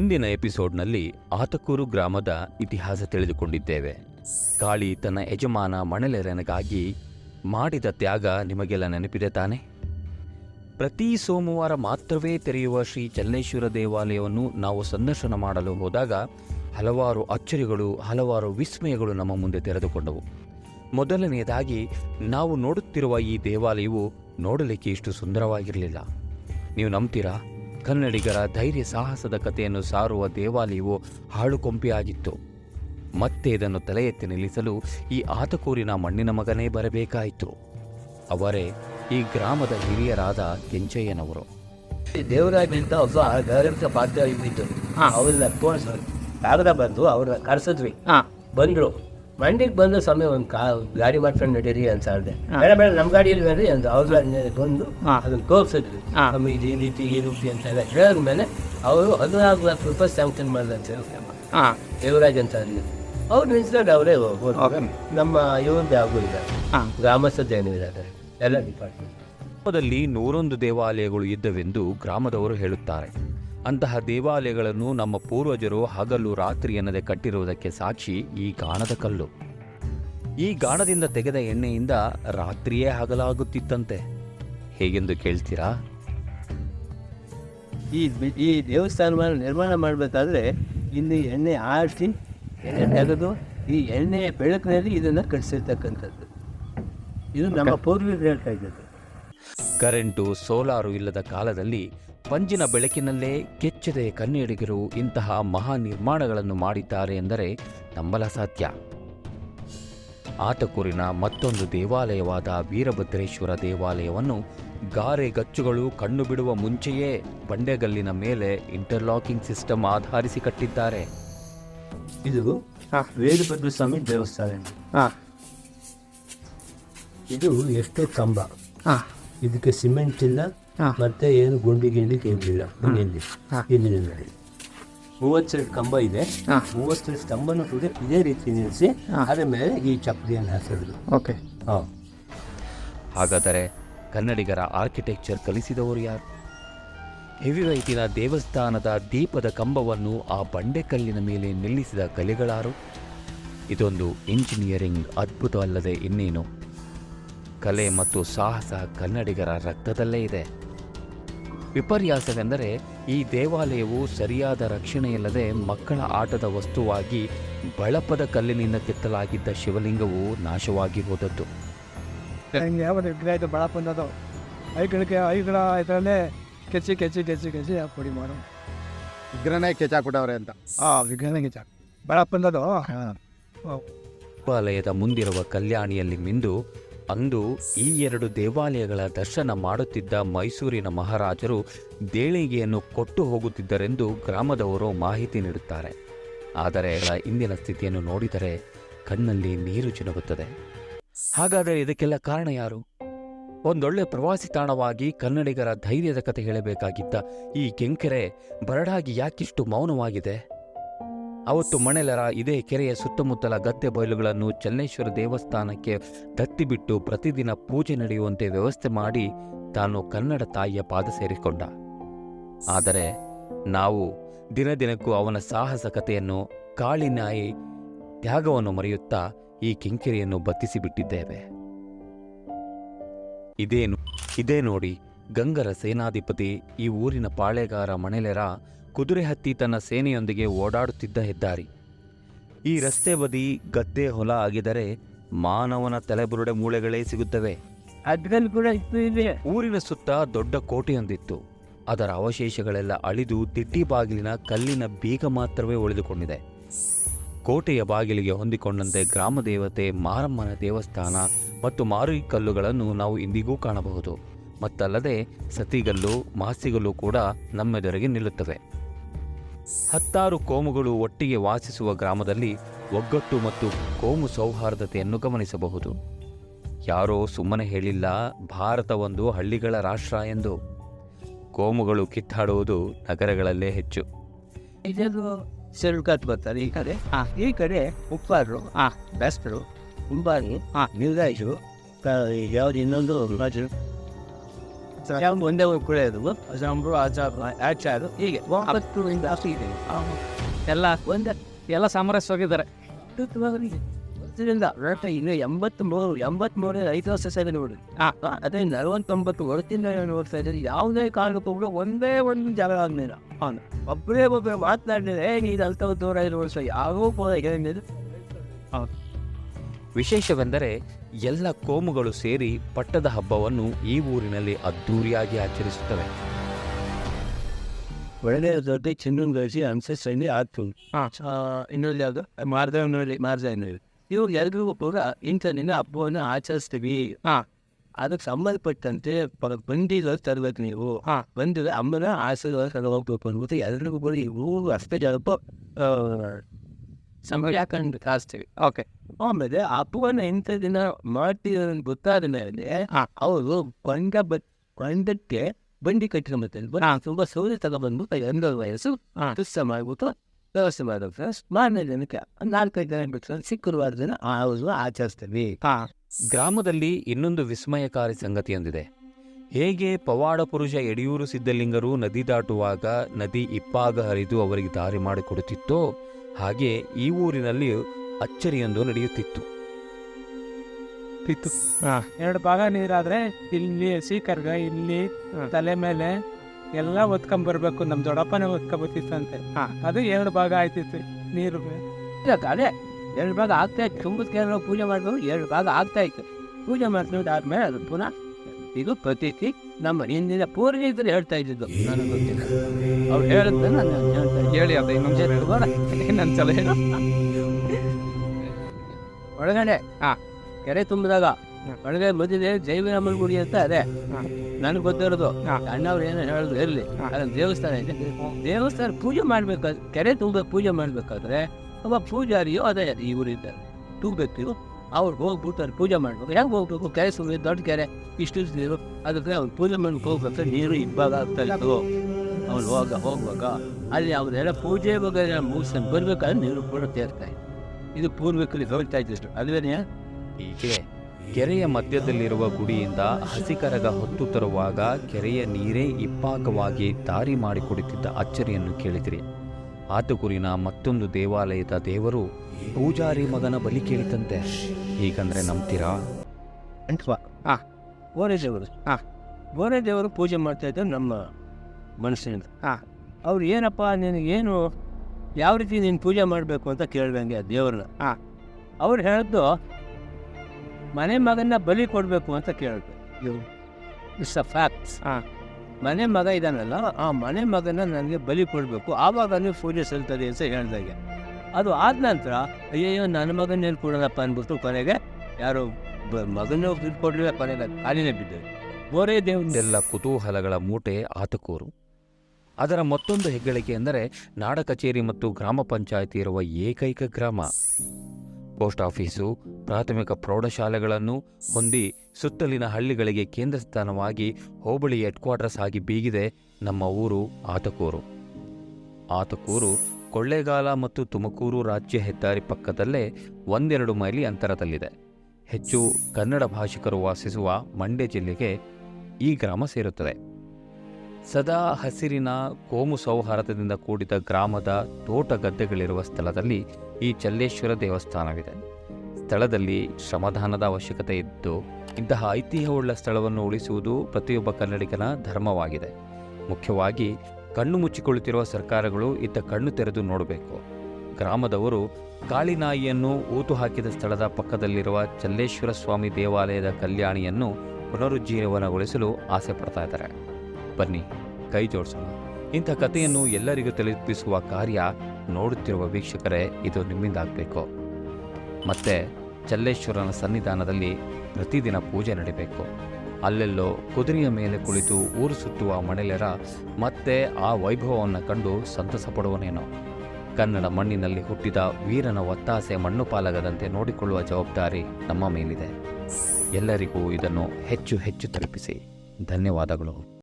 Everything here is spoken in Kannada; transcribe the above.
ಹಿಂದಿನ ಎಪಿಸೋಡ್ನಲ್ಲಿ ಆತಕೂರು ಗ್ರಾಮದ ಇತಿಹಾಸ ತಿಳಿದುಕೊಂಡಿದ್ದೇವೆ. ಕಾಳಿ ತನ್ನ ಯಜಮಾನ ಮಣಲೆರನಿಗಾಗಿ ಮಾಡಿದ ತ್ಯಾಗ ನಿಮಗೆಲ್ಲ ನೆನಪಿದೆ ತಾನೆ? ಪ್ರತಿ ಸೋಮವಾರ ಮಾತ್ರವೇ ತೆರೆಯುವ ಶ್ರೀ ಚನ್ನೇಶ್ವರ ದೇವಾಲಯವನ್ನು ನಾವು ಸಂದರ್ಶನ ಮಾಡಲು ಹೋದಾಗ ಹಲವಾರು ಅಚ್ಚರಿಗಳು, ಹಲವಾರು ವಿಸ್ಮಯಗಳು ನಮ್ಮ ಮುಂದೆ ತೆರೆದುಕೊಂಡವು. ಮೊದಲನೆಯದಾಗಿ, ನಾವು ನೋಡುತ್ತಿರುವ ಈ ದೇವಾಲಯವು ನೋಡಲಿಕ್ಕೆ ಇಷ್ಟು ಸುಂದರವಾಗಿರಲಿಲ್ಲ. ನೀವು ನಂಬ್ತೀರಾ? ಕನ್ನಡಿಗರ ಧೈರ್ಯ ಸಾಹಸದ ಕಥೆಯನ್ನು ಸಾರುವ ದೇವಾಲಯವು ಹಾಳುಕೊಂಪೆಯಾಗಿತ್ತು. ಮತ್ತೆ ಇದನ್ನು ತಲೆ ಎತ್ತಿ ನಿಲ್ಲಿಸಲು ಈ ಆತಕೂರಿನ ಮಣ್ಣಿನ ಮಗನೇ ಬರಬೇಕಾಯಿತು. ಅವರೇ ಈ ಗ್ರಾಮದ ಹಿರಿಯರಾದ ಕೆಂಚಯ್ಯನವರು. ದೇವರಾಜ್ ಅಂತ ಒಬ್ಬ ಗೌರವ ಪಾತ್ರ ಅವ್ರನ್ನ ತೋರಿಸಿದ್ರು ಕಾಗದ ಬಂದು ಅವ್ರನ್ನ ಕರೆಸಿದ್ವಿ. ಹಾಂ. ಬಂದ್ರು. ಮಂಡಿಗೆ ಬಂದ ಸಮಯ ಒಂದು ಕಾ ಗಾಡಿ ಮಾಡ್ಕೊಂಡು ನಡೀರಿ ಅಂತ ಅದೇ ಬೇಡ ಬೇಡ ನಮ್ಮ ಗಾಡಿಯಲ್ಲಿ ಬೇಡ್ರಿ ಅಂತ ಅವ್ರ ಬಂದು ಅದನ್ನು ಅದನ್ನ ತೋರಿಸಿದ್ವಿ ಹಾ. ನಮ್ಮ ಇದು ಈ ರೀತಿ ಈ ರೀತಿ ಅಂತ ಎಲ್ಲ ಹೇಳಿದ್ಮೇಲೆ ಅವರು ಹದಿನಾಲ್ಕು ಲಕ್ಷ ರೂಪಾಯಿ ಸ್ಯಾಂಕ್ಷನ್ ಅಂತ ಹೇಳಿ. ಹಾಂ. ದೇವರಾಜ್ ಅಂತ ಅಲ್ಲಿ. ಅವ್ರು ನಿಲ್ಸ್ಕೊಂಡು ಅವರೇ ಹೋಗ್ಬೋದು ನಮ್ಮ ಇವ್ರದ್ದು ಯಾವಾಗೂ ಇದ್ದಾರೆ. ಹಾಂ. ಗ್ರಾಮಸ್ಥದ್ದು ಏನು ಇದ್ದಾರೆ ಎಲ್ಲ ಡಿಪಾರ್ಟ್ಮೆಂಟ್ ಗ್ರಾಮದಲ್ಲಿ ನೂರೊಂದು ದೇವಾಲಯಗಳು ಇದ್ದವೆಂದು ಗ್ರಾಮದವರು ಹೇಳುತ್ತಾರೆ. ಅಂತಹ ದೇವಾಲಯಗಳನ್ನು ನಮ್ಮ ಪೂರ್ವಜರು ಹಗಲು ರಾತ್ರಿ ಎನ್ನದೆ ಕಟ್ಟಿರುವುದಕ್ಕೆ ಸಾಕ್ಷಿ ಈ ಗಾಣದ ಕಲ್ಲು. ಈ ಗಾಣದಿಂದ ತೆಗೆದ ಎಣ್ಣೆಯಿಂದ ರಾತ್ರಿಯೇ ಹಗಲಾಗುತ್ತಿತ್ತಂತೆ. ಹೇಗೆಂದು ಕೇಳ್ತೀರಾ? ಈ ಈ ದೇವಸ್ಥಾನವನ್ನು ನಿರ್ಮಾಣ ಮಾಡಬೇಕಾದ್ರೆ ಇಲ್ಲಿ ಎಣ್ಣೆ ಆರಿಸಿ ಎಣ್ಣೆ ತೆಗೆದು ಈ ಎಣ್ಣೆಯ ಬೆಳಕಿನಲ್ಲಿ ಇದನ್ನು ಕಟ್ಟಿಸಿರ್ತಕ್ಕಂಥದ್ದು. ಇದು ನಮ್ಮ ಪೂರ್ವಿಕರು ಹೇಳ್ತಾ ಇದ್ದದ್ದು. ಕರೆಂಟು ಸೋಲಾರು ಇಲ್ಲದ ಕಾಲದಲ್ಲಿ ಪಂಜಿನ ಬೆಳಕಿನಲ್ಲೇ ಕೆಚ್ಚದೆ ಕನ್ನಡಿಗರು ಇಂತಹ ಮಹಾ ನಿರ್ಮಾಣಗಳನ್ನು ಮಾಡಿದ್ದಾರೆ ಎಂದರೆ ನಂಬಲ ಸಾಧ್ಯ. ಆತಕೂರಿನ ಮತ್ತೊಂದು ದೇವಾಲಯವಾದ ವೀರಭದ್ರೇಶ್ವರ ದೇವಾಲಯವನ್ನು ಗಾರೆ ಗಚ್ಚುಗಳು ಕಣ್ಣು ಬಿಡುವ ಮುಂಚೆಯೇ ಬಂಡೆಗಲ್ಲಿನ ಮೇಲೆ ಇಂಟರ್ಲಾಕಿಂಗ್ ಸಿಸ್ಟಮ್ ಆಧರಿಸಿ ಕಟ್ಟಿದ್ದಾರೆ. ಇದು ಹಾಂ. ವೇದಭದ್ರ ಸ್ವಾಮಿ ದೇವಸ್ಥಾನ. ಹಾಂ. ಇದು ಎಷ್ಟೋ ಕಂಬ. ಹಾಂ. ಇದಕ್ಕೆ ಸಿಮೆಂಟ್ ಇಲ್ಲ. ಮತ್ತೆ ಏನು ಗುಂಡಿ ಗಿಂಡಿ ಕೇಳಲಿಲ್ಲ ಇಲ್ಲಿ ಹಿಂದಿನ ಮೇಲೆ ನೋಡಿ ಮೂವತ್ತೆರಡು ಕಂಬ ಇದೆ. ಹಾಂ. ಮೂವತ್ತೆರಡು ಸ್ತಂಭನೂ ಕೂಡ ಇದೇ ರೀತಿ ನಿಲ್ಲಿಸಿ ಹಾ. ಅದರ ಮೇಲೆ ಈ ಚಪ್ಪಲಿಯನ್ನು ಹಾಕಿದ್ರು ಓಕೆ. ಹಾಂ. ಹಾಗಾದರೆ ಕನ್ನಡಿಗರ ಆರ್ಕಿಟೆಕ್ಚರ್ ಕಲಿಸಿದವರು ಯಾರು? ಹೆವಿವೈಟಿನ ದೇವಸ್ಥಾನದ ದೀಪದ ಕಂಬವನ್ನು ಆ ಬಂಡೆಕಲ್ಲಿನ ಮೇಲೆ ನಿಲ್ಲಿಸಿದ ಕಲೆಗಳಾರು? ಇದೊಂದು ಇಂಜಿನಿಯರಿಂಗ್ ಅದ್ಭುತ ಅಲ್ಲದೆ ಇನ್ನೇನು? ಕಲೆ ಮತ್ತು ಸಾಹಸ ಕನ್ನಡಿಗರ ರಕ್ತದಲ್ಲೇ ಇದೆ. ವಿಪರ್ಯಾಸವೆಂದರೆ ಈ ದೇವಾಲಯವು ಸರಿಯಾದ ರಕ್ಷಣೆಯಿಲ್ಲದೆ ಮಕ್ಕಳ ಆಟದ ವಸ್ತುವಾಗಿ ಬಳಪದ ಕಲ್ಲಿನಿಂದ ಕೆತ್ತಲಾಗಿದ್ದ ಶಿವಲಿಂಗವು ನಾಶವಾಗಿ ಹೋದದ್ದು. ಹಿಂಗೆ ಯಾವುದು ವಿಗ್ರಹ ಐಗಳಿಗೆ ಐಗಳ ಇದರಲ್ಲೇ ಕೆಚ್ಚಿ ಕೆಚ್ಚಿ ಕೆಚ್ಚಿ ಕೆಚ್ಚಿ ಪುಡಿ ಮಾಡು. ವಿಗ್ರಹನೇ ಕೆಚ್ಚಾಕ್ಬಿಟ್ಟವ್ರೆ ಅಂತ. ಆ ವಿಗ್ರಹನೇ ಕೆಚ್ಚ. ಹಾಂ. ದೇವಾಲಯದ ಮುಂದಿರುವ ಕಲ್ಯಾಣಿಯಲ್ಲಿ ಮಿಂದು ಅಂದು ಈ ಎರಡು ದೇವಾಲಯಗಳ ದರ್ಶನ ಮಾಡುತ್ತಿದ್ದ ಮೈಸೂರಿನ ಮಹಾರಾಜರು ದೇಣಿಗೆಯನ್ನು ಕೊಟ್ಟು ಹೋಗುತ್ತಿದ್ದರೆಂದು ಗ್ರಾಮದವರು ಮಾಹಿತಿ ನೀಡುತ್ತಾರೆ. ಆದರೆ ಇಂದಿನ ಸ್ಥಿತಿಯನ್ನು ನೋಡಿದರೆ ಕಣ್ಣಲ್ಲಿ ನೀರು ಚಿನುಗುತ್ತದೆ ಹಾಗಾದರೆ ಇದಕ್ಕೆಲ್ಲ ಕಾರಣ ಯಾರು? ಒಂದೊಳ್ಳೆ ಪ್ರವಾಸಿ ತಾಣವಾಗಿ ಕನ್ನಡಿಗರ ಧೈರ್ಯದ ಕತೆ ಹೇಳಬೇಕಾಗಿದ್ದ ಈ ಕೆಂಕೆರೆ ಬರಡಾಗಿ ಯಾಕಿಷ್ಟು ಮೌನವಾಗಿದೆ? ಅವತ್ತು ಮಣೆಲರ ಇದೇ ಕೆರೆಯ ಸುತ್ತಮುತ್ತಲ ಗದ್ದೆ ಬಯಲುಗಳನ್ನು ಚನ್ನೇಶ್ವರ ದೇವಸ್ಥಾನಕ್ಕೆ ದತ್ತಿಬಿಟ್ಟು ಪ್ರತಿದಿನ ಪೂಜೆ ನಡೆಯುವಂತೆ ವ್ಯವಸ್ಥೆ ಮಾಡಿ ತಾನು ಕನ್ನಡ ತಾಯಿಯ ಪಾದ ಸೇರಿಕೊಂಡ. ಆದರೆ ನಾವು ದಿನ ದಿನಕ್ಕೂ ಅವನ ಸಾಹಸ ಕಥೆಯನ್ನು ಕಾಳಿನಾಯಿ ತ್ಯಾಗವನ್ನು ಮರೆಯುತ್ತಾ ಈ ಕಿಂಕಿರಿಯನ್ನು ಬತ್ತಿಸಿಬಿಟ್ಟಿದ್ದೇವೆ. ಇದೇನು, ಇದೇ ನೋಡಿ ಗಂಗರ ಸೇನಾಧಿಪತಿ ಈ ಊರಿನ ಪಾಳೆಗಾರ ಮಣೆಲೆರ ಕುದುರೆ ಹತ್ತಿ ತನ್ನ ಸೇನೆಯೊಂದಿಗೆ ಓಡಾಡುತ್ತಿದ್ದ ಹೆದ್ದಾರಿ. ಈ ರಸ್ತೆ ಬದಿ ಗದ್ದೆ ಹೊಲ ಆಗಿದರೆ ಮಾನವನ ತಲೆಬುರುಡೆ ಮೂಳೆಗಳೇ ಸಿಗುತ್ತವೆ. ಊರಿನ ಸುತ್ತ ದೊಡ್ಡ ಕೋಟೆಯೊಂದಿತ್ತು. ಅದರ ಅವಶೇಷಗಳೆಲ್ಲ ಅಳಿದು ತಿಟ್ಟಿ ಬಾಗಿಲಿನ ಕಲ್ಲಿನ ಬೀಗ ಮಾತ್ರವೇ ಉಳಿದುಕೊಂಡಿದೆ. ಕೋಟೆಯ ಬಾಗಿಲಿಗೆ ಹೊಂದಿಕೊಂಡಂತೆ ಗ್ರಾಮ ದೇವತೆ ಮಾರಮ್ಮನ ದೇವಸ್ಥಾನ ಮತ್ತು ಮಾರುಯಿ ಕಲ್ಲುಗಳನ್ನು ನಾವು ಇಂದಿಗೂ ಕಾಣಬಹುದು. ಮತ್ತಲ್ಲದೆ ಸತಿಗಲ್ಲು ಮಾಸಿಗಲ್ಲು ಕೂಡ ನಮ್ಮೆದುರಿಗೆ ನಿಲ್ಲುತ್ತವೆ. ಹತ್ತಾರು ಕೋಮುಗಳು ಒಟ್ಟಿಗೆ ವಾಸಿಸುವ ಗ್ರಾಮದಲ್ಲಿ ಒಗ್ಗಟ್ಟು ಮತ್ತು ಕೋಮು ಸೌಹಾರ್ದತೆಯನ್ನು ಗಮನಿಸಬಹುದು. ಯಾರೋ ಸುಮ್ಮನೆ ಹೇಳಿಲ್ಲ, ಭಾರತ ಒಂದು ಹಳ್ಳಿಗಳ ರಾಷ್ಟ್ರ ಎಂದು. ಕೋಮುಗಳು ಕಿತ್ತಾಡುವುದು ನಗರಗಳಲ್ಲೇ ಹೆಚ್ಚು. ಬರ್ತಾರೆ ಈ ಕಡೆ. ಈ ಕಡೆ ಉಪ್ಪಾರು, ಹಾಂ ಬೆಸ್ಟರು ಕುಂಬಾರಿ ಯಾವ್ದು ಇನ್ನೊಂದು ಒಂದೇ ಒಂದು ಕುಳಿಯೋದು ಜಾಂಬು ಆಚಾರ ಆಚಾರು ಹೀಗೆ ಒಂಬತ್ತು ಇಂದ ಎಲ್ಲ ಒಂದೇ ಎಲ್ಲ ಸಾಮರಸ್ಯವಾಗಿದ್ದಾರೆ ಇದರಿಂದ ರೊಟ್ಟ ಇನ್ನು ಎಂಬತ್ಮೂರು ಎಂಬತ್ಮೂರು ಐದು ವರ್ಷ ಸೇವೆ ನೋಡಿ ಅದೇ ನಲವತ್ತೊಂಬತ್ತು ವರ್ಷದಿಂದ ನೋಡ್ತಾ ಇದ್ದಾರೆ ಯಾವುದೇ ಕಾರಣಕ್ಕೂ ಕೂಡ ಒಂದೇ ಒಂದು ಜಾಗ ಆಗಲಿಲ್ಲ ಒಬ್ಬರೇ ಒಬ್ಬರು ಮಾತನಾಡಿದ್ರೆ ನೀನು ಅಂತ ದೂರ ಐದು ವರ್ಷ ಯಾವ ಕೂಡ ಏನಿದೆ ವಿಶೇಷವೆಂದರೆ ಎಲ್ಲ ಕೋಮುಗಳು ಸೇರಿ ಪಟ್ಟದ ಹಬ್ಬವನ್ನು ಈ ಊರಿನಲ್ಲಿ ಅದ್ಧೂರಿಯಾಗಿ ಆಚರಿಸುತ್ತವೆ. ಒಳ್ಳೆಯ ದೊಡ್ಡ ಚಿನ್ನನ್ ಗಳಿಸಿ ಅನ್ಸೆಸ್ಟಲ್ಲಿ ಆಗ್ತು ಇನ್ನೊಂದು ಯಾವುದು? ಮಾರ್ದವನಲ್ಲಿ ಮಾರ್ದವನಲ್ಲಿ ಇವ್ರು ಎಲ್ರಿಗೂ ಕೂಡ ಇಂಥನಿಂದ ಹಬ್ಬವನ್ನು ಆಚರಿಸ್ತೀವಿ. ಹಾಂ. ಅದಕ್ಕೆ ಸಂಬಂಧಪಟ್ಟಂತೆ ಬಂದಿರೋ ತರಬೇಕು ನೀವು ಹಾಂ. ಬಂದಿರೋ ಅಮ್ಮನ ಆಶೀರ್ವಾದ ತಗೊಂಡು ಹೋಗ್ಬೇಕು ಅಂದ್ಬಿಟ್ಟು ಎಲ್ರಿಗೂ ಕೂಡ ಈ ಊರು ಅಷ್ಟೇ ಸ್ವಲ್ಪ ಸಮಯ ಕಾಸ್ತೀವಿ ಓಕೆ ಆಮೇಲೆ ಅಪ್ಪನ ಇಂಥ ದಿನ ಅಂತ ಗೊತ್ತಾದ ಮೇಲೆ. ಅವರು ಕೊಂಡ ಬ ಕೊಂಡಕ್ಕೆ ಬಂಡಿ ಹಾ. ತುಂಬ ಸೌದೆ ತಗೊಂಡ್ಬಂದು ಎಲ್ಲರ ವಯಸ್ಸು ಹಾ. ಮಾಡ್ಬಿಟ್ಟು ವ್ಯವಸ್ಥೆ ಮಾಡೋದು ಮಾರನೇ ದಿನಕ್ಕೆ ನಾಲ್ಕೈದು ದಿನ ಬಿಟ್ಟು ಶುಕ್ರವಾರ ದಿನ ಅವರು ಆಚರಿಸ್ತೇವೆ ಹಾಂ ಗ್ರಾಮದಲ್ಲಿ ಇನ್ನೊಂದು ವಿಸ್ಮಯಕಾರಿ ಸಂಗತಿಯೊಂದಿದೆ ಹೇಗೆ ಪವಾಡ ಪುರುಷ ಯಡಿಯೂರು ಸಿದ್ಧಲಿಂಗರು ನದಿ ದಾಟುವಾಗ ನದಿ ಇಪ್ಪಾಗ ಹರಿದು ಅವರಿಗೆ ದಾರಿ ಮಾಡಿಕೊಡುತ್ತಿತ್ತೋ ಹಾಗೆ ಈ ಊರಿನಲ್ಲಿ ಅಚ್ಚರಿಯೊಂದು ನಡೆಯುತ್ತಿತ್ತು. ಹಾಂ. ಎರಡು ಭಾಗ ನೀರಾದ್ರೆ ಇಲ್ಲಿ ಸೀಕರ್ಗ ಇಲ್ಲಿ ತಲೆ ಮೇಲೆ ಎಲ್ಲ ಒತ್ಕೊಂಬರ್ಬೇಕು ನಮ್ಮ ದೊಡ್ಡಪ್ಪನೇ ಒತ್ಕೊಬತ್ತಿತ್ತಂತೆ ಹಾ. ಅದು ಎರಡು ಭಾಗ ಆಯ್ತಿತ್ತು ನೀರು. ಅದೇ ಎರಡು ಭಾಗ ಆಗ್ತಾ ಇತ್ತು. ಕುಂಭಕ್ಕೆ ಪೂಜೆ ಮಾಡಿದ್ರು ಎರಡು ಭಾಗ ಆಗ್ತಾ ಇತ್ತು. ಪೂಜೆ ಮಾಡ್ಕೊಂಡು ಆದ್ಮೇಲೆ ಅದು ಪುನಃ ಇದು ಪ್ರತೀತಿ ನಮ್ಮ ಹಿಂದಿನ ಪೂರ್ವಿಕರು ಹೇಳ್ತಾ ಇದ್ದಿದ್ದು. ನನಗೆ ಗೊತ್ತಿಲ್ಲ. ಅವ್ರು ಹೇಳುತ್ತೆ ನಾನು ಹೇಳ್ತಾ ಹೇಳಿ ಅದು ಇನ್ನೊಂದು ಸಲ ಬೇಡ. ಇನ್ನೊಂದು ಸಲ ಹೇಳು. ಒಳಗಡೆ ಹಾ. ಕೆರೆ ತುಂಬಿದಾಗ ಒಳಗಡೆ ಮಧ್ಯೆ ಜೈವಿರಾಮನ ಗುಡಿ ಅಂತ ಅದೇ. ನನಗೆ ಗೊತ್ತಿರೋದು. ಅಣ್ಣವ್ರು ಏನೋ ಹೇಳೋದು ಇರಲಿ. ಅದೊಂದು ದೇವಸ್ಥಾನ ಇದೆ. ದೇವಸ್ಥಾನ ಪೂಜೆ ಮಾಡ್ಬೇಕಾದ್ರೆ ಕೆರೆ ತುಂಬ ಪೂಜೆ ಮಾಡಬೇಕಾದ್ರೆ ಒಬ್ಬ ಪೂಜಾರಿಯೋ ಅದೇ ಈ ಊರಿಂದ ತುಂಬಬೇಕು ಅವ್ರು ಹೋಗ್ಬಿಟ್ಟು ಅಲ್ಲಿ ಪೂಜೆ ಮಾಡ್ಬೇಕು. ಹೆಂಗೆ ಹೋಗ್ಬೇಕು? ಕೆರೆ ಸುಮ್ಮನೆ ದೊಡ್ಡ ಕೆರೆ, ಇಷ್ಟು ನೀರು. ಅದಕ್ಕೆ ಅವ್ನು ಪೂಜೆ ಮಾಡಕ್ಕೆ ಹೋಗ್ಬೇಕು. ನೀರು ಇಬ್ಬಾಗ ಆಗ್ತಾ ಅವ್ನು ಹೋಗ, ಹೋಗುವಾಗ ಅಲ್ಲಿ ಅವರೆಲ್ಲ ಪೂಜೆ ಬಗ್ಗೆ ಮುಗಿಸ್ಕೊಂಡು ಬರ್ಬೇಕಾದ್ರೆ ನೀರು ಕೂಡ ತೇರ್ತಾ ಇತ್ತು. ಇದು ಪೂರ್ವಿಕರಿಗೆ ಹೋಗ್ತಾ ಇದ್ದಷ್ಟು. ಅಲ್ವೇನೆ? ಹೀಗೆ ಕೆರೆಯ ಮಧ್ಯದಲ್ಲಿರುವ ಗುಡಿಯಿಂದ ಹಸಿಕರಗ ಹೊತ್ತು ತರುವಾಗ ಕೆರೆಯ ನೀರೇ ಇಪ್ಪಾಕವಾಗಿ ದಾರಿ ಮಾಡಿಕೊಡುತ್ತಿದ್ದ ಅಚ್ಚರಿಯನ್ನು ಕೇಳಿದಿರಿ. ಆತುಕುರಿನ ಮತ್ತೊಂದು ದೇವಾಲಯದ ದೇವರು ಪೂಜಾರಿ ಮಗನ ಬಲಿ ಕೇಳಿತಂತೆ ಹೀಗಂದ್ರೆ ನಂಬ್ತೀರಾ? ಅಂಟವಾ. ಆ ಬೋರೆ ದೇವರು ಆ ಬೋರೆ ದೇವರು ಪೂಜೆ ಮಾಡ್ತಾ ಇದ್ದ ನಮ್ಮ ಮನಸ್ಸಿನಿಂದ. ಹಾ. ಅವ್ರು ಏನಪ್ಪ ನಿನಗೇನು ಯಾವ ರೀತಿ ನೀನು ಪೂಜೆ ಮಾಡಬೇಕು ಅಂತ ಕೇಳ್ದಂಗೆ ಆ ದೇವ್ರನ್ನ. ಹಾ. ಅವ್ರು ಹೇಳಿದ್ದು ಮನೆ ಮಗನ್ನ ಬಲಿ ಕೊಡಬೇಕು ಅಂತ ಕೇಳಿದ್ರು ಇಟ್ಸ್ ಅ ಫ್ಯಾಕ್ಟ್ಸ್ ಹಾಂ. ಮನೆ ಮಗ ಇದ್ದಾನಲ್ಲ, ಆ ಮನೆ ಮಗನ ನನಗೆ ಬಲಿ ಕೊಡಬೇಕು. ಆವಾಗ ನೀವು ಪೂಜೆ ಸಲ್ತದೆ ಅಂತ ಹೇಳ್ದಾಗೆ. ಅದು ಆದ ನಂತರ, ಅಯ್ಯಯ್ಯೋ, ನನ್ನ ಮಗನ್ನೇನು ಕೊಡೋಣಪ್ಪ ಅಂದ್ಬಿಟ್ಟು ಕೊನೆಗೆ ಯಾರು ಬ ಮಗನ ಕೊಡಲಿಲ್ಲ ಕೊನೆಗೆ ಕಾಲಿನೇ ಬಿದ್ದರು ಬೋರೇ ದೇವನೆಲ್ಲ ಕುತೂಹಲಗಳ ಮೂಟೆ ಆತಕೂರು. ಅದರ ಮತ್ತೊಂದು ಹೆಗ್ಗಳಿಕೆ ಎಂದರೆ, ನಾಡ ಕಚೇರಿ ಮತ್ತು ಗ್ರಾಮ ಪಂಚಾಯಿತಿ ಇರುವ ಏಕೈಕ ಗ್ರಾಮ. ಪೋಸ್ಟ್ ಆಫೀಸು ಪ್ರಾಥಮಿಕ ಪ್ರೌಢಶಾಲೆಗಳನ್ನು ಹೊಂದಿ ಸುತ್ತಲಿನ ಹಳ್ಳಿಗಳಿಗೆ ಕೇಂದ್ರ ಸ್ಥಾನವಾಗಿ ಹೋಬಳಿ ಹೆಡ್ ಕ್ವಾರ್ಟರ್ಸ್ ಆಗಿ ಬೀಗಿದೆ ನಮ್ಮ ಊರು ಆತಕೂರು. ಆತಕೂರು ಕೊಳ್ಳೇಗಾಲ ಮತ್ತು ತುಮಕೂರು ರಾಜ್ಯ ಹೆದ್ದಾರಿ ಪಕ್ಕದಲ್ಲೇ ಒಂದೆರಡು ಮೈಲಿ ಅಂತರದಲ್ಲಿದೆ. ಹೆಚ್ಚು ಕನ್ನಡ ಭಾಷಿಕರು ವಾಸಿಸುವ ಮಂಡ್ಯ ಜಿಲ್ಲೆಗೆ ಈ ಗ್ರಾಮ ಸೇರುತ್ತದೆ. ಸದಾ ಹಸಿರಿನ ಕೋಮು ಸೌಹಾರ್ದದಿಂದ ಕೂಡಿದ ಗ್ರಾಮದ ತೋಟ ಗದ್ದೆಗಳಿರುವ ಸ್ಥಳದಲ್ಲಿ ಈ ಚಲ್ಲೇಶ್ವರ ದೇವಸ್ಥಾನವಿದೆ. ಸ್ಥಳದಲ್ಲಿ ಶ್ರಮದಾನದ ಅವಶ್ಯಕತೆ ಇದ್ದು, ಇಂತಹ ಐತಿಹ್ಯವುಳ್ಳ ಸ್ಥಳವನ್ನು ಉಳಿಸುವುದು ಪ್ರತಿಯೊಬ್ಬ ಕನ್ನಡಿಗನ ಧರ್ಮವಾಗಿದೆ. ಮುಖ್ಯವಾಗಿ, ಕಣ್ಣು ಮುಚ್ಚಿಕೊಳ್ಳುತ್ತಿರುವ ಸರ್ಕಾರಗಳು ಇತ್ತ ಕಣ್ಣು ತೆರೆದು ನೋಡಬೇಕು. ಗ್ರಾಮದವರು ಕಾಳಿನಾಯಿಯನ್ನು ಊತು ಹಾಕಿದ ಸ್ಥಳದ ಪಕ್ಕದಲ್ಲಿರುವ ಚಲ್ಲೇಶ್ವರ ಸ್ವಾಮಿ ದೇವಾಲಯದ ಕಲ್ಯಾಣಿಯನ್ನು ಪುನರುಜ್ಜೀವನಗೊಳಿಸಲು ಆಸೆ ಪಡ್ತಾ ಇದ್ದಾರೆ. ಬನ್ನಿ, ಕೈ ಜೋಡಿಸೋಣ. ಇಂಥ ಕಥೆಯನ್ನು ಎಲ್ಲರಿಗೂ ತಲುಪಿಸುವ ಕಾರ್ಯ ನೋಡುತ್ತಿರುವ ವೀಕ್ಷಕರೇ, ಇದು ನಿಮ್ಮಿಂದಾಗಬೇಕು. ಮತ್ತೆ ಚಲ್ಲೇಶ್ವರನ ಸನ್ನಿಧಾನದಲ್ಲಿ ಪ್ರತಿದಿನ ಪೂಜೆ ನಡೀಬೇಕು. ಅಲ್ಲೆಲ್ಲೋ ಕುದುರೆಯ ಮೇಲೆ ಕುಳಿತು ಊರು ಸುತ್ತುವ ಮಣಲೆರ ಮತ್ತೆ ಆ ವೈಭವವನ್ನು ಕಂಡು ಸಂತಸ ಪಡುವನೇನೋ. ಕನ್ನಡ ಮಣ್ಣಿನಲ್ಲಿ ಹುಟ್ಟಿದ ವೀರನ ಒತ್ತಾಸೆ ಮಣ್ಣು ಪಾಲಾಗದಂತೆ ನೋಡಿಕೊಳ್ಳುವ ಜವಾಬ್ದಾರಿ ನಮ್ಮ ಮೇಲಿದೆ. ಎಲ್ಲರಿಗೂ ಇದನ್ನು ಹೆಚ್ಚು ಹೆಚ್ಚು ತಲುಪಿಸಿ. ಧನ್ಯವಾದಗಳು.